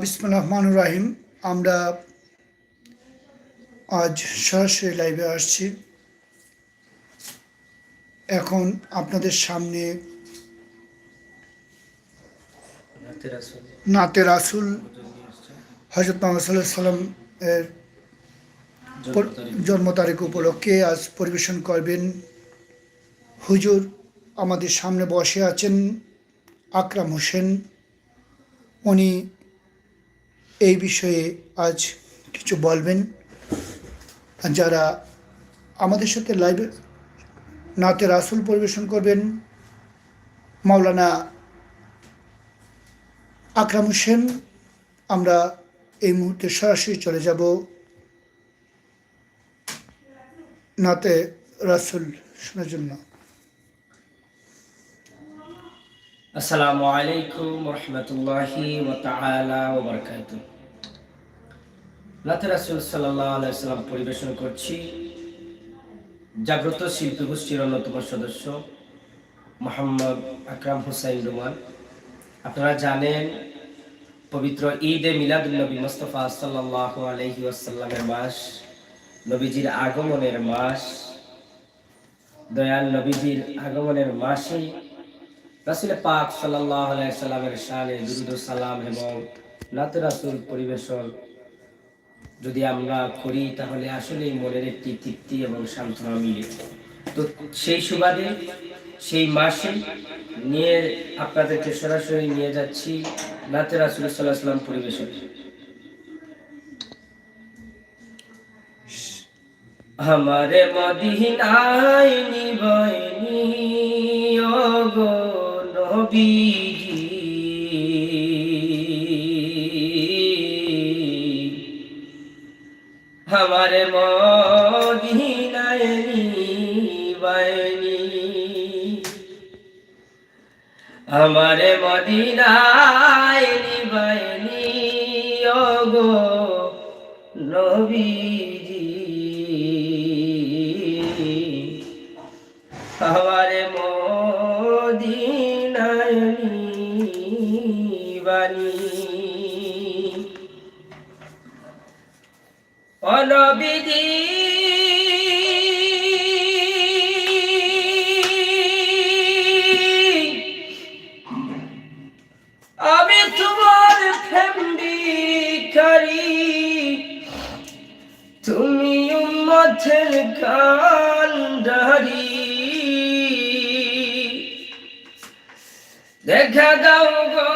বিসমুল্লাহ রহমান রাহিম। আমরা আজ সরাসরি লাইভে আসছি। এখন আপনাদের সামনে নাতে রাসুল। হজরত মোহাম্মদ সাল্লাম এর জন্ম তারিখ উপলক্ষে আজ পরিবেশন করবেন। হুজুর আমাদের সামনে বসে আছেন আকরাম হোসেন। উনি এই বিষয়ে আজ কিছু বলবেন। যারা আমাদের সাথে লাইভে নাতে রাসুল পরিবেশন করবেন, মাওলানা আকরাম হোসেন, আমরা এই মুহূর্তে সরাসরি চলে যাব নাতে রাসুল শোনার জন্য। আসসালামু আলাইকুম রহমতুল্লাহি ওয়া বারকাত নাথ রাসুল সাল্লাহ আলাইসাল্লাম পরিবেশন করছি জাগ্রত শিল্পী গোষ্ঠীর অন্যতম সদস্য মোহাম্মদ আকরাম হুসাইন রুমান। আপনারা জানেন, পবিত্র ঈদ মিলাদুল্নবী মুস্তফা সাল্লাহ আলহি আসাল্লামের মাস, নবীজির আগমনের মাস, দয়াল নবীজির আগমনের মাসে রাসুল পাক সাল্লাহ সাল্লামের শানে দুরুদ সালাম এবং নাত পরিবেশন যদি আমরা করি, তাহলে আসলেই মনের একটি তৃপ্তি এবং সান্ত্বনা মিলে। তো সেই সুবাদে, সেই মাসে নিয়ে আপনাদেরকে সরাসরি নিয়ে যাচ্ছি নাতে রাসুল সাল্লাহ সাল্লাম পরিবেশন। আমারে মদিনায় নিবনি গো নবীজি আমারে মদিনায় নিবনি আমারে মদিনায় নিবনি গো নবীজি আমারে মদিনায় ফ্যামিলি করি। তুমি উম্মতের কান্ডারি। দেখা দাও গো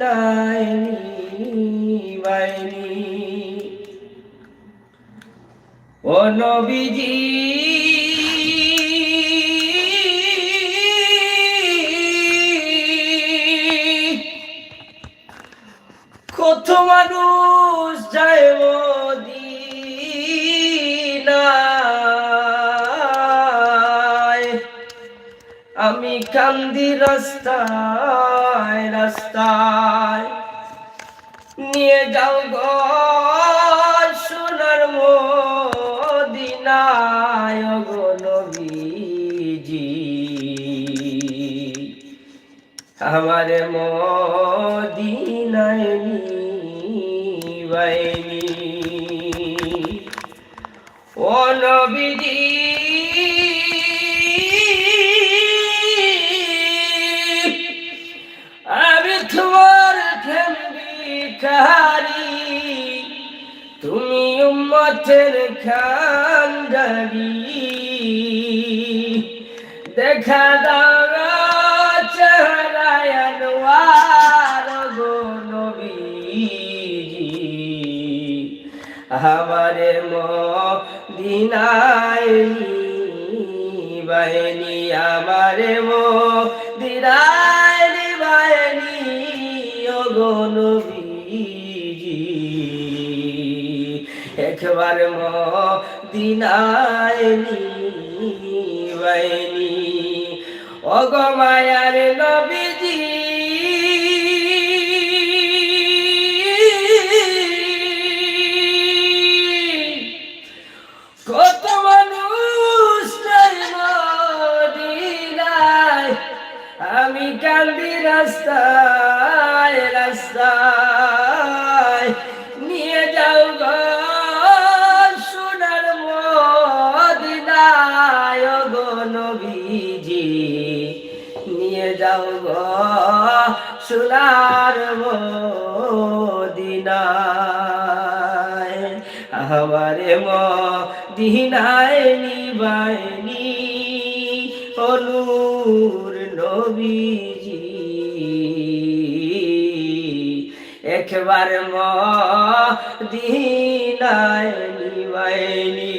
মদিনায় নিবাইনি ও নবীজি কান্দি রাস্তায় রাস্তায়। নিয়ে যাও গো সোনার মদিনায় গো নবীজি। আমার মদিনায় নিবাইনি। ও নবীজি খারি তুমি উম্মতের দেখা দাও চেহারায় গো নবীজি। আমারে মদিনায় বাহিনী আমারে মদিনায় মদিনায় নিবাইনি অগমায়ার নবীজি কত মানুষ আমি কান্দি রাস্তায় রাস্তায়। গো সোনার মদিনায়। আমারে মদিনায় নিবাইনি অনুর নবীজি। একবার মদিনায় নিবাইনি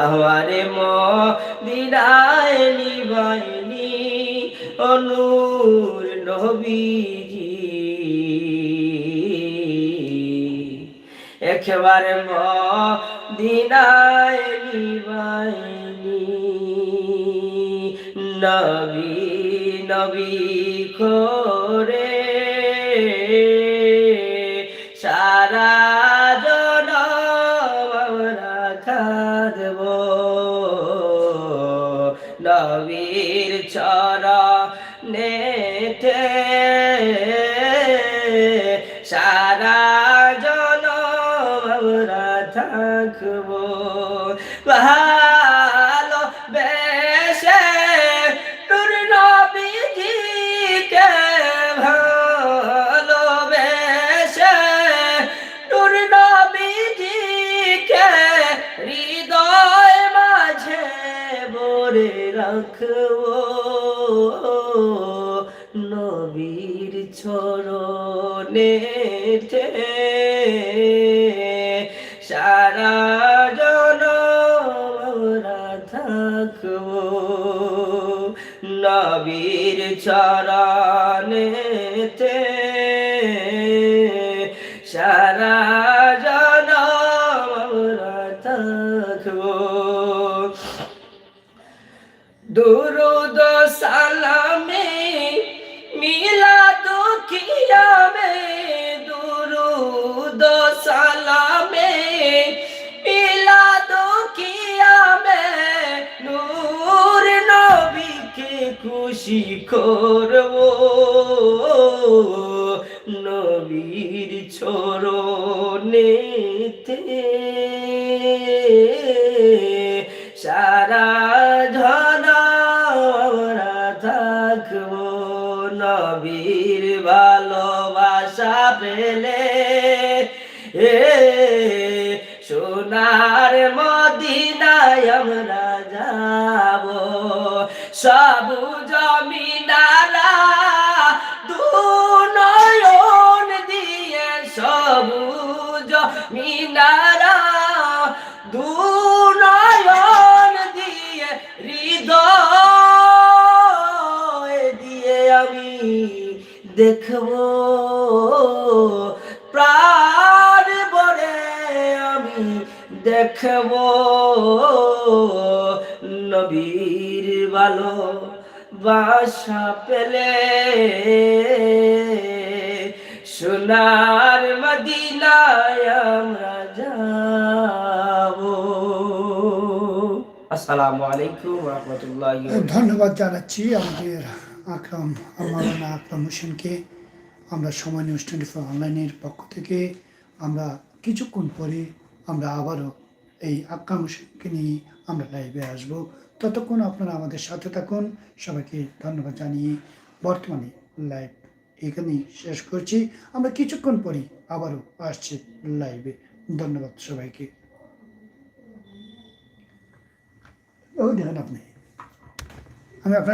আমারে মদিনায় অনুর নবীজি। একবার মদিনায় নিবাইনি। নবী নবী করে নবীর ছড়া নেথে সারা রাখব। নবীর ছড়নেতে সারা জন আমরা থাকব নবীর চরণেতে দুরুদ সালামে, মিলাদ কিয়ামে, দুরুদ সালামে, মিলাদ কিয়ামে, নূর নবীকে খুশি করব, নবীর ছোড়নেতে সারা থাকব নবীর ভালোবাসা পেলে। এ সোনার মদিনায় আমরা যাব। সবু জমিনারা দেখব, প্রাণ বরে আমি দেখব, নবীর ভালো বাসা পেলে সোনার মদিনায় আমরা যাব। আসসালামু আলাইকুম রহমতুল্লাহ ধন্যবাদ জানাচ্ছি আমাদের আকরাম মাওলানা আকরাম হোসেনকে আমরা সময় নিউজ টোয়েন্টি ফোর অনলাইনের পক্ষ থেকে আমরা কিছুক্ষণ পরে আমরা আবারও এই আকরাম হোসেনকে নিয়ে আমরা লাইভে আসব। ততক্ষণ আপনারা আমাদের সাথে থাকুন। সবাইকে ধন্যবাদ জানিয়ে বর্তমানে লাইভ এখানেই শেষ করছি। আমরা কিছুক্ষণ পরেই আবারও আসছি লাইভে ধন্যবাদ সবাইকে। ও দেখেন আপনি। আমি আপনার